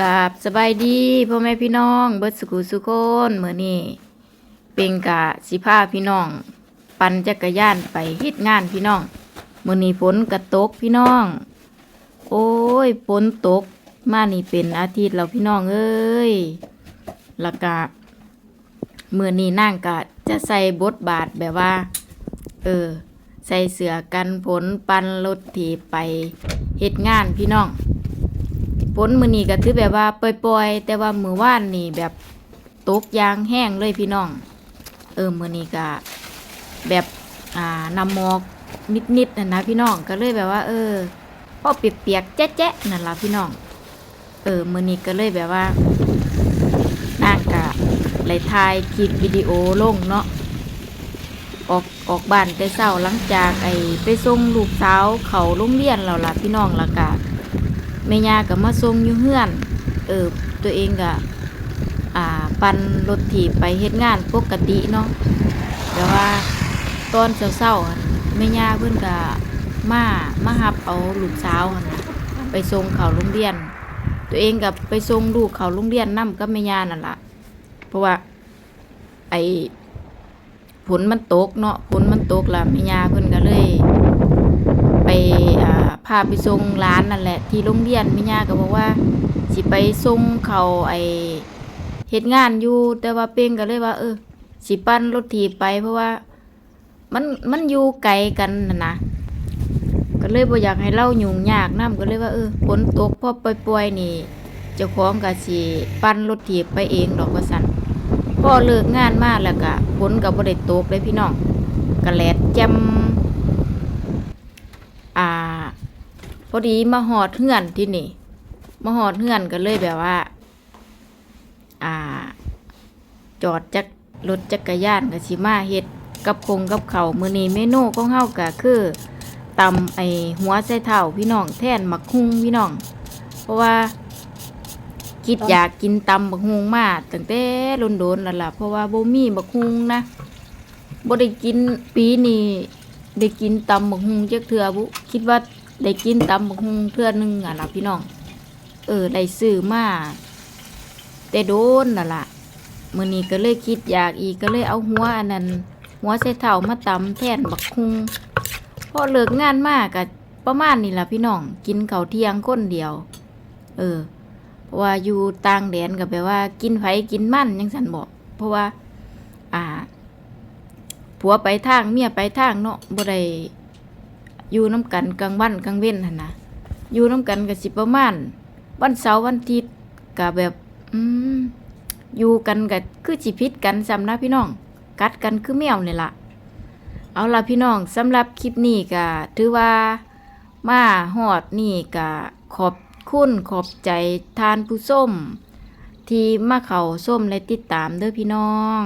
กับสบายดีพ่อแม่พี่น้องเบิดสุขุสุคนเมื่อนี้เป็นกะสิพาพี่น้อง ปั่นจักรยานไปเฮ็ดงานพี่น้องเมื่อนี้ฝนกระตกพี่น้อง โอ้ยฝนตกมานี่เป็นอาทิตย์แล้วพี่น้องเอ้ยล้วก็เมื่อนี้นั่งกะจะใส่บทบาทแบบว่า เออ ใส่เสื้อกันฝนปั่นรถถีบไปเฮ็ดงานพี่น้อง ฝนมื้อนี้ก็ถือแบบว่าปล่อยๆ แต่ว่ามื้อวานนี่แบบตกยางแห้งเลยพี่น้อง เออมื้อนี้ก็แบบอ่านำหมอกนิดๆนะนะพี่น้องก็เลยแบบว่า เออพอเปียกๆแจ๊ะๆนั่นล่ะพี่น้อง เออมื้อนี้ก็เลยแบบว่านางก็เลยถ่ายคลิปวิดีโอลงเนาะออกออกบ้านแต่เช้าหลังจากไอ้ไปส่งลูกสาวเขาโรงเรียนแล้วล่ะพี่น้องล้วก็แม่ยาก็มาส่งอยู่เฮือนเออตัวเองก็อ่าปั่นรถถีบไปเฮ็ดงานปกติเนาะแต่ว่าตอนเช้าๆแม่ยาเพิ่นก็มามารับเอาลูกสาวนะไปส่งเขาโรงเรียน ตัวเองก็ไปส่งลูกเขาโรงเรียนนํกับแม่ยานั่นล่ะเพราะว่าไอ้ฝนมันตกเนาะฝนมันตกล้วแม่ยาเพิ่นก็เลย ไปอ่า พาไปส่งร้านนั่นแหละ ที่โรงเรียนม่ย่าก็บอกว่า สิไปส่งเขาไอเฮ็ดงานอยู่ แต่ว่าเป้งก็เลยว่า เออ สิปั่นรถถีบไปเพราะว่า มันมันอยู่ไกลกันน่ะนะก็เลยบ่อยากให้เล่ายุ่งยากนํก็เลยว่าเออฝนตกพอปล่อยๆนี่เจ้าของก็สิปั่นรถถีบไปเองดอกว่าซั่นพอเลิกงานมาแล้วก็ฝนก็บ่ได้ตกเลยพี่น้องก็แลดแจ่ม อ่า พอดีมาหอดเฮือนที่นี่มาหอดเฮือนก็เลยแบบว่า อ่า จอดจักรถจักรยานกับชิมาเฮ็ดกับคงกับเขามือนี้เมนูของเฮาก็คือตำไอหัวใส่เท้าพี่น้องแท่นมักฮุงพี่น้อง เพราะว่าคิดอยากกินตำบักฮุงมาตั้งแต่รุนโดนแล้วล่ะเพราะว่าบ่มีบักฮุงนะบ่ได้กินปีนี้ได้กินตำบักฮุงจักเทือบุคิดว่า ได้กินตำบักฮุงเทื่อหนึงอะล่ะพี่น้อง เออได้ซื้อมาแต่โดนน่ะล่ะมื้อนี้ก็เลยคิดอยากอีกก็เลยเอาหัวอันนั้น หัวใส่เท้ามาตำแทนบักฮุงพอเลิกงานมาก็ประมาณนี้ล่ะพี่น้อง กินข้าวเที่ยงคนเดียว เออ เพราะว่าอยู่ต่างแดนก็แปลว่า กินไผกินมันจังซั่นบอกเพราะว่า อ่าผัวไปทางเมียไปทางเนาะบ่ได้ อยู่น้ำกันกลางวันกลางเว้นหั่นนะอยู่น้ำกันก็สิประมาณวันเสาร์วันอาทิตย์ก็แบบ อืมอยู่กันก็คือสิพิษกันซ้ำนะพี่น้อง กัดกันคือแมวนี่ล่ะเอาละพี่น้องสำหรับคลิปนี้ก็ถือว่ามาฮอดนี่ก็ขอบคุณขอบใจทานผู้ส้ม ที่มาเข้าส้มและติดตามเด้อพี่น้อง